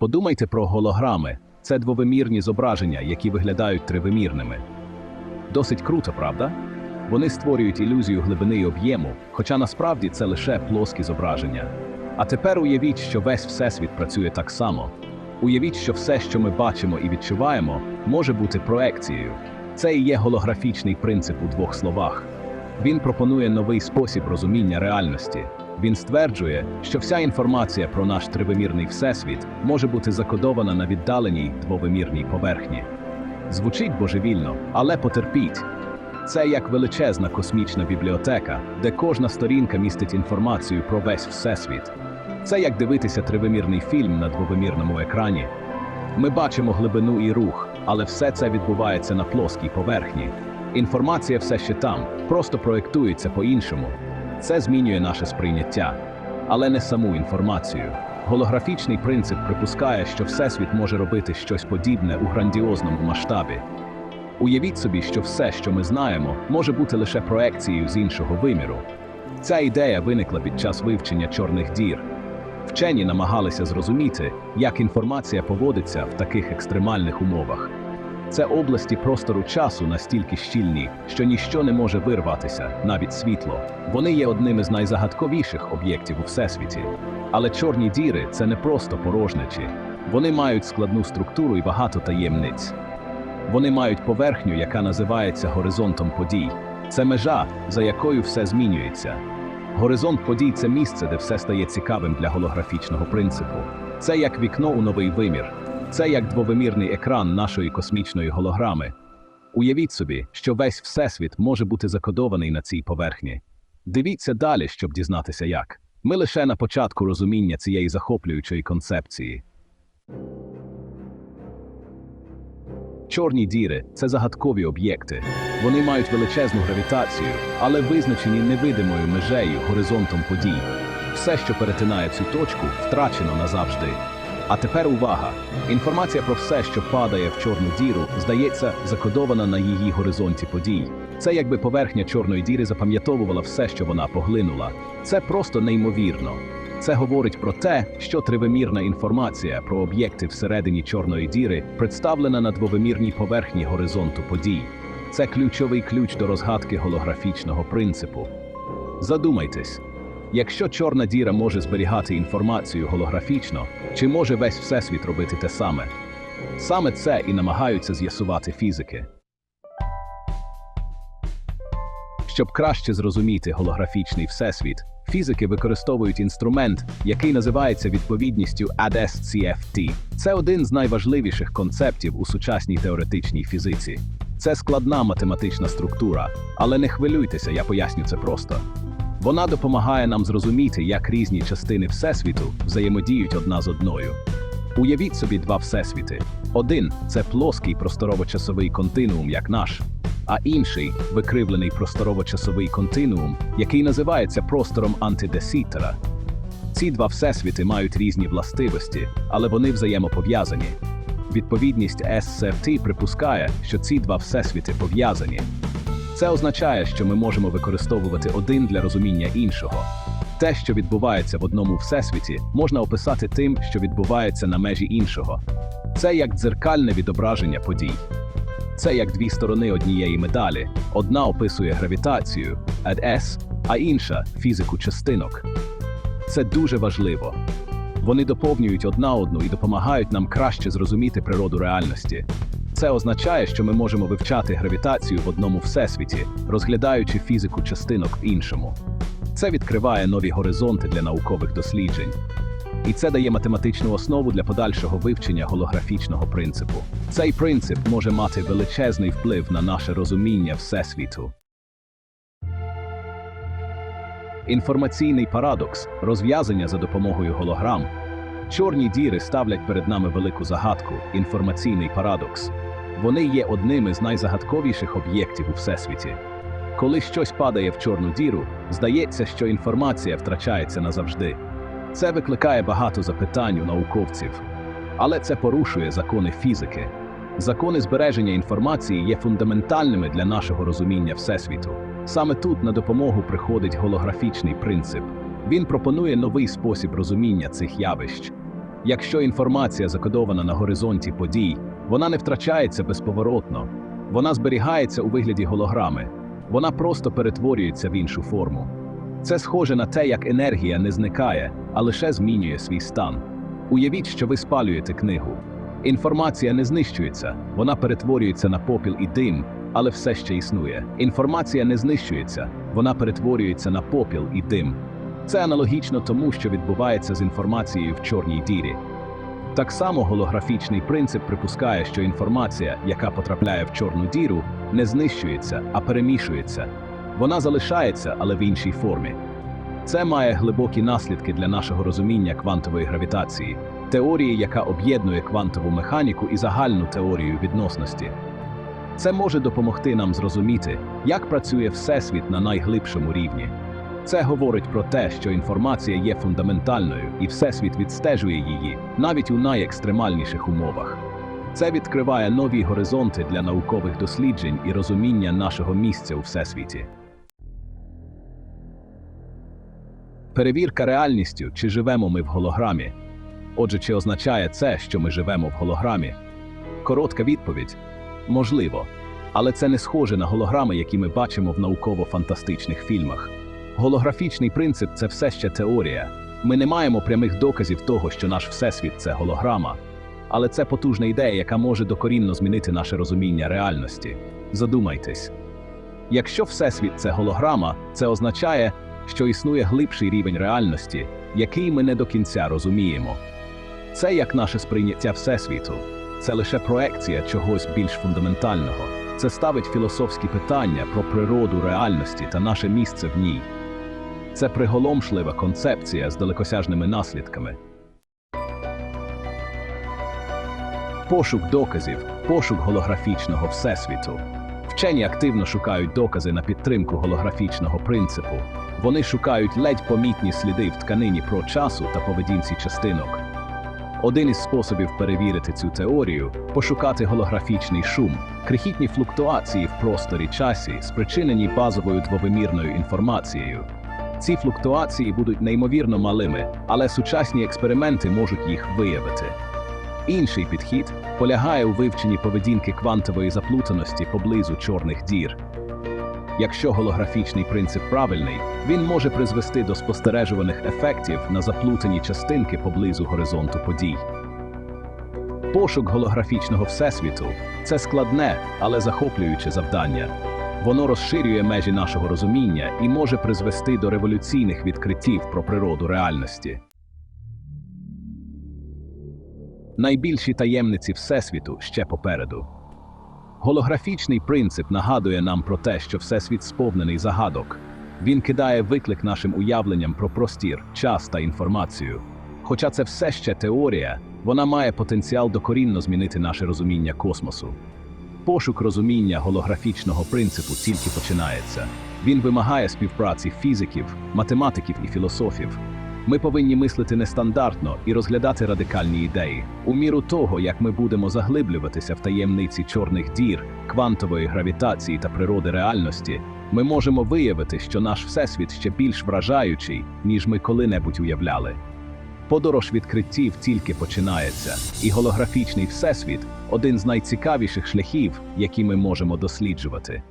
Подумайте про голограми. Це двовимірні зображення, які виглядають тривимірними. Досить круто, правда? Вони створюють ілюзію глибини й об'єму, хоча насправді це лише плоскі зображення. А тепер уявіть, що весь всесвіт працює так само. Уявіть, що все, що ми бачимо і відчуваємо, може бути проекцією. Це і є голографічний принцип у двох словах. Він пропонує новий спосіб розуміння реальності. Він стверджує, що вся інформація про наш тривимірний всесвіт може бути закодована на віддаленій двовимірній поверхні. Звучить божевільно, але потерпіть. Це як величезна космічна бібліотека, де кожна сторінка містить інформацію про весь всесвіт. Це як дивитися тривимірний фільм на двовимірному екрані. Ми бачимо глибину і рух, але все це відбувається на плоскій поверхні. Інформація все ще там, просто проєктується по-іншому. Це змінює наше сприйняття, але не саму інформацію. Голографічний принцип припускає, що Всесвіт може робити щось подібне у грандіозному масштабі. Уявіть собі, що все, що ми знаємо, може бути лише проекцією з іншого виміру. Ця ідея виникла під час вивчення чорних дір. Вчені намагалися зрозуміти, як інформація поводиться в таких екстремальних умовах. Це області простору часу настільки щільні, що ніщо не може вирватися, навіть світло. Вони є одним із найзагадковіших об'єктів у всесвіті. Але чорні діри це не просто порожнечі. Вони мають складну структуру і багато таємниць. Вони мають поверхню, яка називається горизонтом подій. Це межа, за якою все змінюється. Горизонт подій це місце, де все стає цікавим для голографічного принципу. Це як вікно у новий вимір. Це як двовимірний екран нашої космічної голограми. Уявіть собі, що весь всесвіт може бути закодований на цій поверхні. Дивіться далі, щоб дізнатися як. Ми лише на початку розуміння цієї захоплюючої концепції. Чорні діри це загадкові об'єкти. Вони мають величезну гравітацію, але визначені невидимою межею горизонтом подій. Все, що перетинає цю точку, втрачено назавжди. А тепер увага! Інформація про все, що падає в чорну діру, здається, закодована на її горизонті подій. Це якби поверхня чорної діри запам'ятовувала все, що вона поглинула. Це просто неймовірно. Це говорить про те, що тривимірна інформація про об'єкти всередині чорної діри представлена на двовимірній поверхні горизонту подій. Це ключовий ключ до розгадки голографічного принципу. Задумайтесь, якщо чорна діра може зберігати інформацію голографічно, чи може весь всесвіт робити те саме? Саме це і намагаються з'ясувати фізики. Щоб краще зрозуміти голографічний всесвіт, фізики використовують інструмент, який називається відповідністю ADS-CFT. Це один з найважливіших концептів у сучасній теоретичній фізиці. Це складна математична структура, але не хвилюйтеся, я поясню це просто. Вона допомагає нам зрозуміти, як різні частини всесвіту взаємодіють одна з одною. Уявіть собі два всесвіти. Один це плоский просторово-часовий континуум, як наш, а інший викривлений просторово-часовий континуум, який називається простором антидесітера. Ці два всесвіти мають різні властивості, але вони взаємопов'язані. Відповідність SCFT припускає, що ці два всесвіти пов'язані. Це означає, що ми можемо використовувати один для розуміння іншого. Те, що відбувається в одному всесвіті, можна описати тим, що відбувається на межі іншого. Це як дзеркальне відображення подій. Це як дві сторони однієї медалі. Одна описує гравітацію, ADS, а інша фізику частинок. Це дуже важливо. Вони доповнюють одна одну і допомагають нам краще зрозуміти природу реальності. Це означає, що ми можемо вивчати гравітацію в одному всесвіті, розглядаючи фізику частинок в іншому. Це відкриває нові горизонти для наукових досліджень. І це дає математичну основу для подальшого вивчення голографічного принципу. Цей принцип може мати величезний вплив на наше розуміння всесвіту. Інформаційний парадокс розв'язання за допомогою голограм. Чорні діри ставлять перед нами велику загадку інформаційний парадокс. Вони є одним із найзагадковіших об'єктів у всесвіті. Коли щось падає в чорну діру, здається, що інформація втрачається назавжди. Це викликає багато запитань у науковців, але це порушує закони фізики. Закони збереження інформації є фундаментальними для нашого розуміння всесвіту. Саме тут на допомогу приходить голографічний принцип. Він пропонує новий спосіб розуміння цих явищ. Якщо інформація закодована на горизонті подій, вона не втрачається безповоротно, вона зберігається у вигляді голограми, вона просто перетворюється в іншу форму. Це схоже на те, як енергія не зникає, а лише змінює свій стан. Уявіть, що ви спалюєте книгу. Інформація не знищується, вона перетворюється на попіл і дим, але все ще існує. Інформація не знищується, вона перетворюється на попіл і дим. Це аналогічно тому, що відбувається з інформацією в чорній дірі. Так само голографічний принцип припускає, що інформація, яка потрапляє в чорну діру, не знищується, а перемішується. Вона залишається, але в іншій формі. Це має глибокі наслідки для нашого розуміння квантової гравітації, теорії, яка об'єднує квантову механіку і загальну теорію відносності. Це може допомогти нам зрозуміти, як працює Всесвіт на найглибшому рівні. Це говорить про те, що інформація є фундаментальною, і Всесвіт відстежує її навіть у найекстремальніших умовах. Це відкриває нові горизонти для наукових досліджень і розуміння нашого місця у Всесвіті. Перевірка реальністю, чи живемо ми в голограмі. Отже, чи означає це, що ми живемо в голограмі? Коротка відповідь можливо. Але це не схоже на голограми, які ми бачимо в науково-фантастичних фільмах. Голографічний принцип це все ще теорія. Ми не маємо прямих доказів того, що наш всесвіт це голограма. Але це потужна ідея, яка може докорінно змінити наше розуміння реальності. Задумайтесь. Якщо всесвіт це голограма, це означає, що існує глибший рівень реальності, який ми не до кінця розуміємо. Це як наше сприйняття Всесвіту, це лише проекція чогось більш фундаментального. Це ставить філософські питання про природу реальності та наше місце в ній. Це приголомшлива концепція з далекосяжними наслідками. Пошук доказів, пошук голографічного всесвіту. Вчені активно шукають докази на підтримку голографічного принципу. Вони шукають ледь помітні сліди в тканині про часу та поведінці частинок. Один із способів перевірити цю теорію пошукати голографічний шум, крихітні флуктуації в просторі часі, спричинені базовою двовимірною інформацією. Ці флуктуації будуть неймовірно малими, але сучасні експерименти можуть їх виявити. Інший підхід полягає у вивченні поведінки квантової заплутаності поблизу чорних дір. Якщо голографічний принцип правильний, він може призвести до спостережуваних ефектів на заплутані частинки поблизу горизонту подій. Пошук голографічного всесвіту це складне, але захоплююче завдання. Воно розширює межі нашого розуміння і може призвести до революційних відкриттів про природу реальності. Найбільші таємниці Всесвіту ще попереду. Голографічний принцип нагадує нам про те, що Всесвіт сповнений загадок. Він кидає виклик нашим уявленням про простір, час та інформацію. Хоча це все ще теорія, вона має потенціал докорінно змінити наше розуміння космосу. Пошук розуміння голографічного принципу тільки починається. Він вимагає співпраці фізиків, математиків і філософів. Ми повинні мислити нестандартно і розглядати радикальні ідеї. У міру того, як ми будемо заглиблюватися в таємниці чорних дір, квантової гравітації та природи реальності, ми можемо виявити, що наш всесвіт ще більш вражаючий, ніж ми коли-небудь уявляли. Подорож відкриттів тільки починається, і голографічний всесвіт один з найцікавіших шляхів, які ми можемо досліджувати.